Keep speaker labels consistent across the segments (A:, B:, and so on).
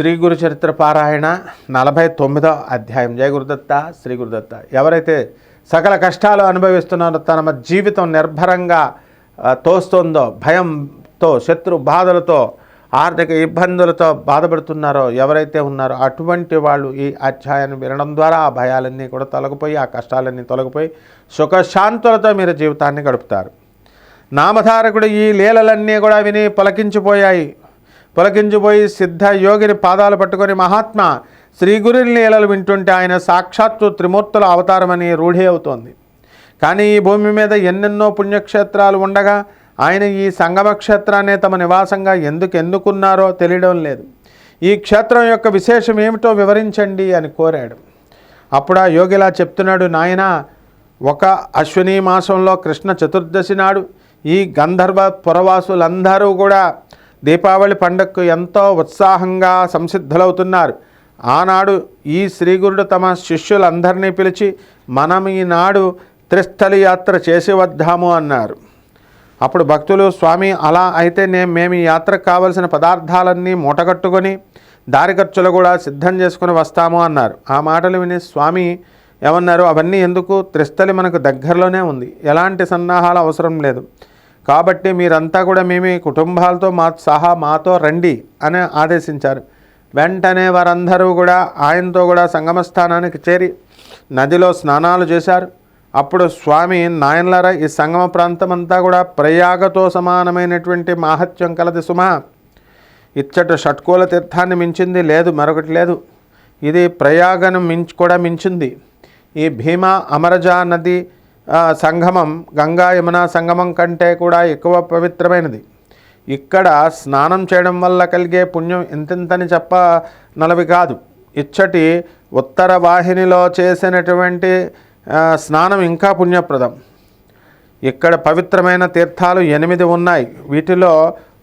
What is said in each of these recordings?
A: శ్రీ గురు చరిత్ర పారాయణ నలభై తొమ్మిదో అధ్యాయం. జయ గురుదత్త శ్రీ గురుదత్త. ఎవరైతే సకల కష్టాలు అనుభవిస్తున్నారో తమ జీవితం నిర్భరంగా తోస్తుందో భయంతో శత్రు బాధలతో ఆర్థిక ఇబ్బందులతో బాధపడుతున్నారో ఎవరైతే ఉన్నారో అటువంటి వాళ్ళు ఈ అధ్యాయాన్ని వినడం ద్వారా ఆ భయాలన్నీ కూడా తొలగిపోయి ఆ కష్టాలన్నీ తొలగిపోయి సుఖశాంతులతో మీరు జీవితాన్ని గడుపుతారు. నామధారకుడు ఈ లీలలన్నీ కూడా విని పలకించిపోయాయి. పులకించిపోయి సిద్ధ యోగిని పాదాలు పట్టుకొని మహాత్మా శ్రీ గురి లీలలు వింటుంటే ఆయన సాక్షాత్తు త్రిమూర్తుల అవతారమని రూఢి అవుతోంది. కానీ ఈ భూమి మీద ఎన్నెన్నో పుణ్యక్షేత్రాలు ఉండగా ఆయన ఈ సంగమ క్షేత్రాన్ని తమ నివాసంగా ఎందుకు ఎన్నుకున్నారో తెలియడం లేదు. ఈ క్షేత్రం యొక్క విశేషం ఏమిటో వివరించండి అని కోరాడు. అప్పుడు ఆ యోగిలా చెప్తున్నాడు నాయన ఒక అశ్విని మాసంలో కృష్ణ చతుర్దశి నాడు ఈ గంధర్వ పురవాసులందరూ కూడా దీపావళి పండగకు ఎంతో ఉత్సాహంగా సంసిద్ధులవుతున్నారు. ఆనాడు ఈ శ్రీగురుడు తమ శిష్యులందరినీ పిలిచి మనం ఈనాడు త్రిస్థలి యాత్ర చేసి వద్దాము అన్నారు. అప్పుడు భక్తులు స్వామి అలా అయితే నేను మేము ఈ యాత్రకు కావలసిన పదార్థాలన్నీ మూటగట్టుకొని దారి ఖర్చులు కూడా సిద్ధం చేసుకుని వస్తాము అన్నారు. ఆ మాటలు విని స్వామి ఏమన్నారు? అవన్నీ ఎందుకు? త్రిస్థలి మనకు దగ్గరలోనే ఉంది. ఎలాంటి సన్నాహాలు అవసరం లేదు. కాబట్టి మీరంతా కూడా మేమే కుటుంబాలతో మా సహా మాతో రండి అని ఆదేశించారు. వెంటనే వారందరూ కూడా ఆయనతో కూడా సంగమ స్థానానికి చేరి నదిలో స్నానాలు చేశారు. అప్పుడు స్వామి నాయన్లార ఈ సంగమ ప్రాంతం అంతా కూడా ప్రయాగతో సమానమైనటువంటి మాహత్యం కలది సుమా. ఇచ్చట షట్కోల తీర్థాన్ని మించింది లేదు మరొకటి లేదు. ఇది ప్రయాగను మించి కూడా మించింది. ఈ భీమా అమరజా నది సంగమం గంగా యమునా సంగమం కంటే కూడా ఎక్కువ పవిత్రమైనది. ఇక్కడ స్నానం చేయడం వల్ల కలిగే పుణ్యం ఎంతెంతని చెప్ప నలవి కాదు. ఇచ్చటి ఉత్తర వాహినిలో చేసినటువంటి స్నానం ఇంకా పుణ్యప్రదం. ఇక్కడ పవిత్రమైన తీర్థాలు ఎనిమిది ఉన్నాయి. వీటిలో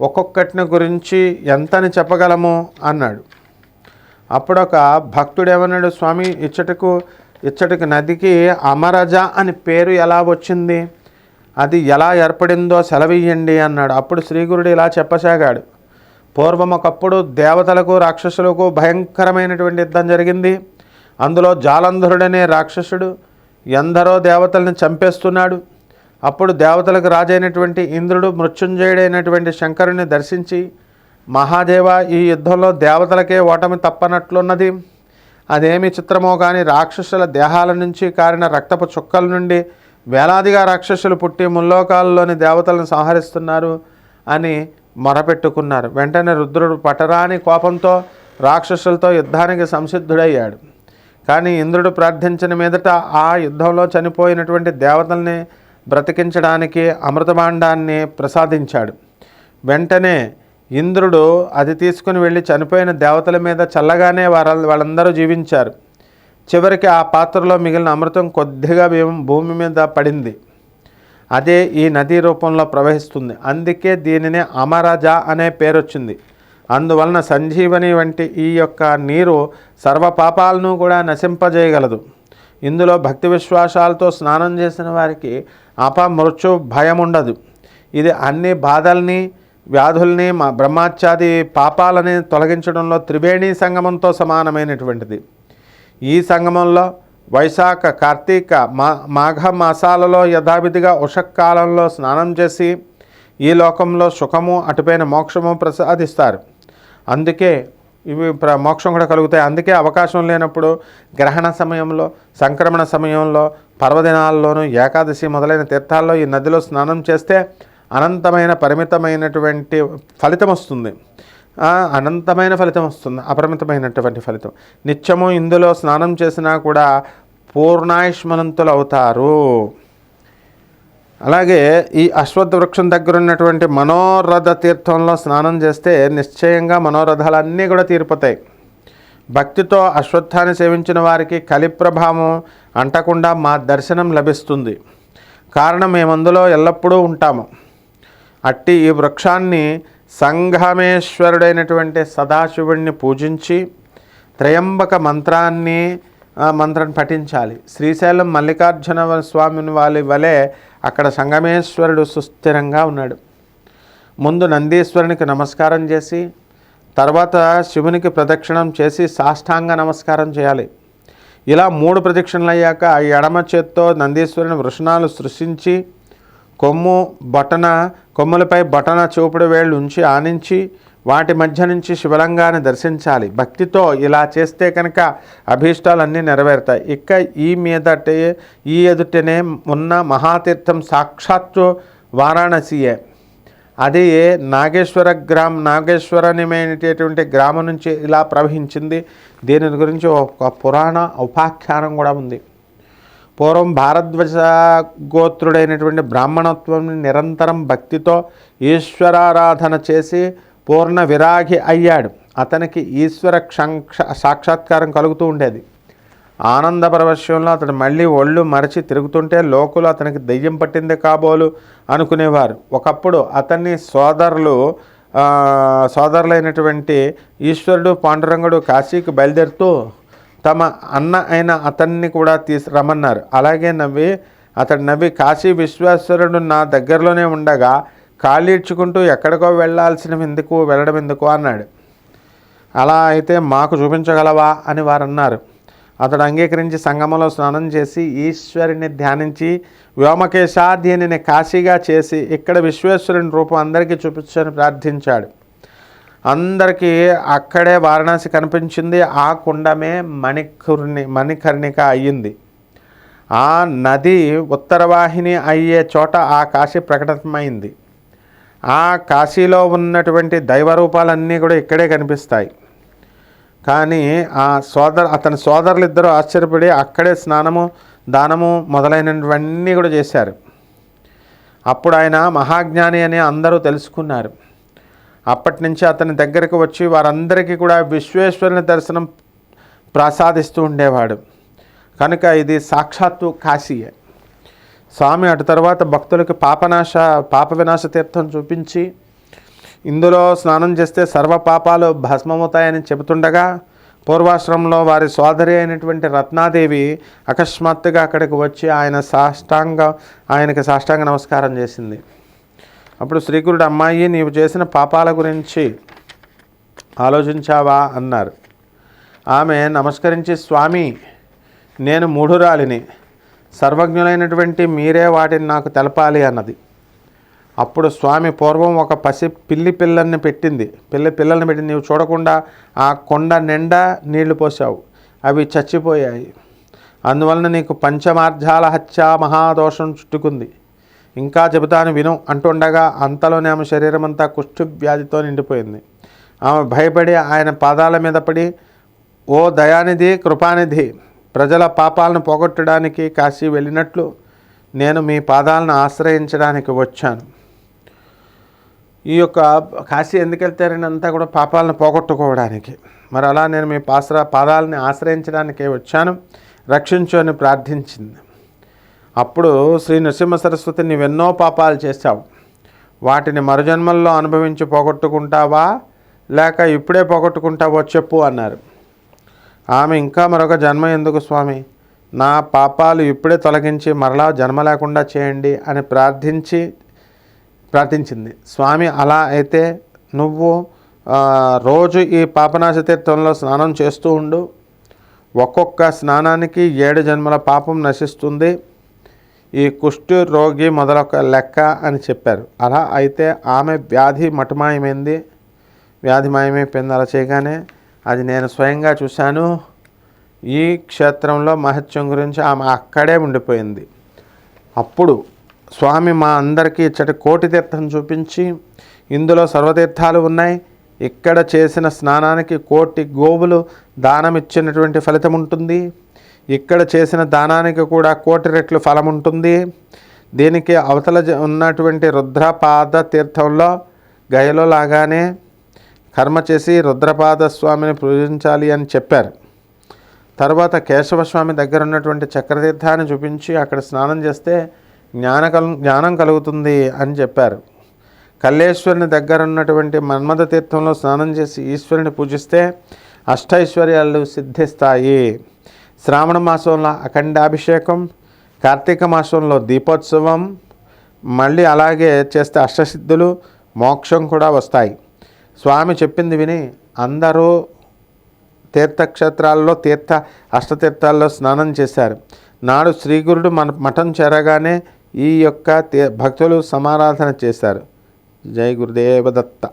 A: ఒక్కొక్కటిని గురించి ఎంతని చెప్పగలము? అన్నాడు. అప్పుడొక భక్తుడేమన్నాడు స్వామి ఇచ్చటకు ఇచ్చటికి నదికి అమరజ అని పేరు ఎలా వచ్చింది? అది ఎలా ఏర్పడిందో సెలవియ్యండి అన్నాడు. అప్పుడు శ్రీగురుడు ఇలా చెప్పసాగాడు. పూర్వం ఒకప్పుడు దేవతలకు రాక్షసులకు భయంకరమైనటువంటి యుద్ధం జరిగింది. అందులో జాలంధరుడనే రాక్షసుడు ఎందరో దేవతల్ని చంపేస్తున్నాడు. అప్పుడు దేవతలకు రాజైనటువంటి ఇంద్రుడు మృత్యుంజయుడైనటువంటి శంకరుని దర్శించి మహాదేవ ఈ యుద్ధంలో దేవతలకే ఓటమి తప్పనట్లున్నది. అదేమి చిత్రమో కానీ రాక్షసుల దేహాల నుంచి కారిన రక్తపు చుక్కల నుండి వేలాదిగా రాక్షసులు పుట్టి ముల్లోకాలలోని దేవతలను సంహరిస్తున్నారు అని మొరపెట్టుకున్నారు. వెంటనే రుద్రుడు పటరాని కోపంతో రాక్షసులతో యుద్ధానికి సంసిద్ధుడయ్యాడు. కానీ ఇంద్రుడు ప్రార్థించిన మీదట ఆ యుద్ధంలో చనిపోయినటువంటి దేవతల్ని బ్రతికించడానికి అమృతభాండాన్ని ప్రసాదించాడు. వెంటనే ఇంద్రుడు అది తీసుకుని వెళ్ళి చనిపోయిన దేవతల మీద చల్లగానే వాళ్ళ వాళ్ళందరూ జీవించారు. చివరికి ఆ పాత్రలో మిగిలిన అమృతం కొద్దిగా భూమి మీద పడింది. అదే ఈ నదీ రూపంలో ప్రవహిస్తుంది. అందుకే దీనిని అమరజ అనే పేరు వచ్చింది అందువలన సంజీవని వంటి ఈ యొక్క నీరు సర్వ పాపాలను కూడా నశింపజేయగలదు. ఇందులో భక్తి విశ్వాసాలతో స్నానం చేసిన వారికి అపమృత్యు భయం ఉండదు ఇది అన్ని బాధల్ని వ్యాధుల్ని మా బ్రహ్మాత్యాది పాపాలని తొలగించడంలో త్రివేణి సంగమంతో సమానమైనటువంటిది. ఈ సంగమంలో వైశాఖ కార్తీక మా మాఘ మాసాలలో యథావిధిగా ఉషకాలంలో స్నానం చేసి ఈ లోకంలో సుఖము అటుపైన మోక్షము ప్రసాదిస్తారు. అందుకే ఇవి ప్ర మోక్షం కూడా కలుగుతాయి. అందుకే అవకాశం లేనప్పుడు గ్రహణ సమయంలో సంక్రమణ సమయంలో పర్వదినాల్లోనూ ఏకాదశి మొదలైన తీర్థాల్లో ఈ నదిలో స్నానం చేస్తే అనంతమైన పరిమితమైనటువంటి ఫలితం వస్తుంది. అనంతమైన ఫలితం వస్తుంది. అపరిమితమైనటువంటి ఫలితం. నిత్యము ఇందులో స్నానం చేసినా కూడా పూర్ణాయుష్మనంతులు అవుతారు. అలాగే ఈ అశ్వత్థ వృక్షం దగ్గర ఉన్నటువంటి మనోరథ తీర్థంలో స్నానం చేస్తే నిశ్చయంగా మనోరథాలన్నీ కూడా తీరిపోతాయి. భక్తితో అశ్వత్థాన్ని సేవించిన వారికి కలి ప్రభావం అంటకుండా మా దర్శనం లభిస్తుంది. కారణం మేము అందులో ఎల్లప్పుడూ ఉంటాము. అట్టి ఈ వృక్షాన్ని సంఘమేశ్వరుడైనటువంటి సదాశివుడిని పూజించి త్రయంబక మంత్రాన్ని మంత్రం పఠించాలి. శ్రీశైలం మల్లికార్జున స్వామిని వాళ్ళ వలె అక్కడ సంగమేశ్వరుడు సుస్థిరంగా ఉన్నాడు. ముందు నందీశ్వరునికి నమస్కారం చేసి తర్వాత శివునికి ప్రదక్షిణం చేసి సాష్టాంగ నమస్కారం చేయాలి. ఇలా మూడు ప్రదక్షిణలు అయ్యాక ఎడమ చేత్తో నందీశ్వరుని వృషణాలు సృష్టించి కొమ్ము బటన కొమ్ములపై బటన చూపుడు వేళ్ళు ఉంచి ఆనించి వాటి మధ్య నుంచి శివలింగాన్ని దర్శించాలి. భక్తితో ఇలా చేస్తే కనుక అభీష్టాలన్నీ నెరవేరుతాయి. ఇక ఈ మీదటే ఈ ఎదుటనే ఉన్న మహాతీర్థం సాక్షాత్తు వారాణసియే. అది నాగేశ్వర గ్రామ్ నాగేశ్వరనిమైనటువంటి గ్రామం నుంచి ఇలా ప్రవహించింది. దీని గురించి ఒక పురాణ ఉపాఖ్యానం కూడా ఉంది. పూర్వం భారద్వజ గోత్రుడైనటువంటి బ్రాహ్మణత్వం నిరంతరం భక్తితో ఈశ్వరారాధన చేసి పూర్ణ విరాగి అయ్యాడు. అతనికి ఈశ్వర క్షంక్ష సాక్షాత్కారం కలుగుతూ ఉండేది. ఆనంద పరవశ్యంలో అతడు మళ్ళీ ఒళ్ళు మరచి తిరుగుతుంటే లోకులు అతనికి దెయ్యం పట్టింది కాబోలు అనుకునేవారు. ఒకప్పుడు అతన్ని సోదరులు సోదరులైనటువంటి ఈశ్వరుడు పాండురంగుడు కాశీకి బయలుదేరుతూ తమ అన్న అయిన అతన్ని కూడా తీసి రమ్మన్నారు. అలాగే నవ్వి అతడు నవ్వి కాశీ విశ్వేశ్వరుడు నా దగ్గరలోనే ఉండగా కాళ్ళీడ్చుకుంటూ ఎక్కడికో వెళ్ళాల్సిన ఎందుకు వెళ్ళడం ఎందుకు? అన్నాడు. అలా అయితే మాకు చూపించగలవా? అని వారు అన్నారు అతడు అంగీకరించి సంగమంలో స్నానం చేసి ఈశ్వరుని ధ్యానించి వ్యోమకేశ దీనిని కాశీగా చేసి ఇక్కడ విశ్వేశ్వరుని రూపం అందరికీ చూపించని ప్రార్థించాడు. అందరికీ అక్కడే వారణాసి కనిపించింది. ఆ కుండమే మణికర్ణి మణికర్ణిక అయ్యింది. ఆ నది ఉత్తరవాహిని అయ్యే చోట ఆ కాశీ ప్రకటమైంది ఆ కాశీలో ఉన్నటువంటి దైవరూపాలన్నీ కూడా ఇక్కడే కనిపిస్తాయి. కానీ ఆ సోదరు అతని సోదరులు ఇద్దరు ఆశ్చర్యపడి అక్కడే స్నానము దానము మొదలైనవన్నీ కూడా చేశారు. అప్పుడు ఆయన మహాజ్ఞాని అని అందరూ తెలుసుకున్నారు. అప్పటి నుంచి అతని దగ్గరికి వచ్చి వారందరికీ కూడా విశ్వేశ్వరుని దర్శనం ప్రసాదిస్తూ ఉండేవాడు. కనుక ఇది సాక్షాత్తు కాశీయే. స్వామి అటు తర్వాత భక్తులకు పాపనాశ పాప వినాశ తీర్థం చూపించి ఇందులో స్నానం చేస్తే సర్వ పాపాలు భస్మమవుతాయని చెబుతుండగా పూర్వాశ్రమంలో వారి సోదరి అయినటువంటి రత్నాదేవి అకస్మాత్తుగా అక్కడికి వచ్చి ఆయన సాష్టాంగ ఆయనకి సాష్టాంగ నమస్కారం చేసింది. అప్పుడు శ్రీకురుడు అమ్మాయి నీవు చేసిన పాపాల గురించి ఆలోచించావా? అన్నారు. ఆమె నమస్కరించి స్వామి నేను మూఢురాలిని. సర్వజ్ఞులైనటువంటి మీరే వాటిని నాకు తెలపాలి అన్నది. అప్పుడు స్వామి పూర్వం ఒక పసి పిల్లి పిల్లల్ని పెట్టింది. పిల్లి పిల్లల్ని పెట్టి నీవు చూడకుండా ఆ కొండ నిండా నీళ్ళు పోసావు అవి చచ్చిపోయాయి. అందువలన నీకు పంచమార్జాల హత్య మహాదోషం చుట్టుకుంది. ఇంకా చెబుతాను విను అంటుండగా అంతలోనే ఆమె శరీరం అంతా కుష్ఠు వ్యాధితో నిండిపోయింది. ఆమె భయపడి ఆయన పాదాల మీద పడి ఓ దయానిధి కృపానిధి ప్రజల పాపాలను పోగొట్టడానికి కాశీ వెళ్ళినట్లు నేను మీ పాదాలను ఆశ్రయించడానికి వచ్చాను. ఈ యొక్క కాశీ ఎందుకు వెళ్తారని అంతా కూడా పాపాలను పోగొట్టుకోవడానికి. మరి అలా నేను మీ పాసరా పాదాలని ఆశ్రయించడానికే వచ్చాను. రక్షించు అని ప్రార్థించింది. అప్పుడు శ్రీ నృసింహ సరస్వతి నీవెన్నో పాపాలు చేశావు. వాటిని మరుజన్మల్లో అనుభవించి పోగొట్టుకుంటావా? లేక ఇప్పుడే పోగొట్టుకుంటావో చెప్పు అన్నారు. ఆమె ఇంకా మరొక జన్మ ఎందుకు స్వామి? నా పాపాలు ఇప్పుడే తొలగించి మరలా జన్మ లేకుండా చేయండి అని ప్రార్థించి ప్రార్థించింది. స్వామి అలా అయితే నువ్వు రోజు ఈ పాపనాశ తీర్థంలో స్నానం చేస్తూ ఉండు. ఒక్కొక్క స్నానానికి ఏడు జన్మల పాపం నశిస్తుంది. ఈ కుష్టు రోగి మొదలొక లెక్క అని చెప్పారు. అలా అయితే ఆమె వ్యాధి మటమాయమైంది. వ్యాధి మాయమైపోయింది అలా చేయగానే అది నేను స్వయంగా చూశాను. ఈ క్షేత్రంలో మహత్యం గురించి ఆమె అక్కడే ఉండిపోయింది. అప్పుడు స్వామి మా అందరికీ ఇచ్చటి కోటి తీర్థం చూపించి ఇందులో సర్వతీర్థాలు ఉన్నాయి. ఇక్కడ చేసిన స్నానానికి కోటి గోవులు దానం ఇచ్చినటువంటి ఫలితం ఉంటుంది. ఇక్కడ చేసిన దానానికి కూడా కోటి రెట్లు ఫలం ఉంటుంది. దీనికి అవతల జ- ఉన్నటువంటి రుద్రపాద తీర్థంలో గయలో లాగానే కర్మ చేసి రుద్రపాద స్వామిని పూజించాలి అని చెప్పారు. తర్వాత కేశవస్వామి దగ్గర ఉన్నటువంటి చక్రతీర్థాన్ని చూపించి అక్కడ స్నానం చేస్తే జ్ఞాన కలు జ్ఞానం కలుగుతుంది అని చెప్పారు. కల్లేశ్వరుని దగ్గర ఉన్నటువంటి మన్మథ తీర్థంలో స్నానం చేసి ఈశ్వరుని పూజిస్తే అష్టైశ్వర్యాలు సిద్ధిస్తాయి. శ్రావణ మాసంలో అఖండాభిషేకం కార్తీక మాసంలో దీపోత్సవం మళ్ళీ అలాగే చేస్తే అష్టసిద్ధులు మోక్షం కూడా వస్తాయి. స్వామి చెప్పింది విని అందరూ తీర్థక్షేత్రాల్లో తీర్థ అష్టతీర్థాల్లో స్నానం చేశారు. నాడు శ్రీగురుడు మన మఠం చేరగానే ఈ యొక్క తీ- భక్తులు సమారాధన చేశారు. జై గురుదేవదత్త.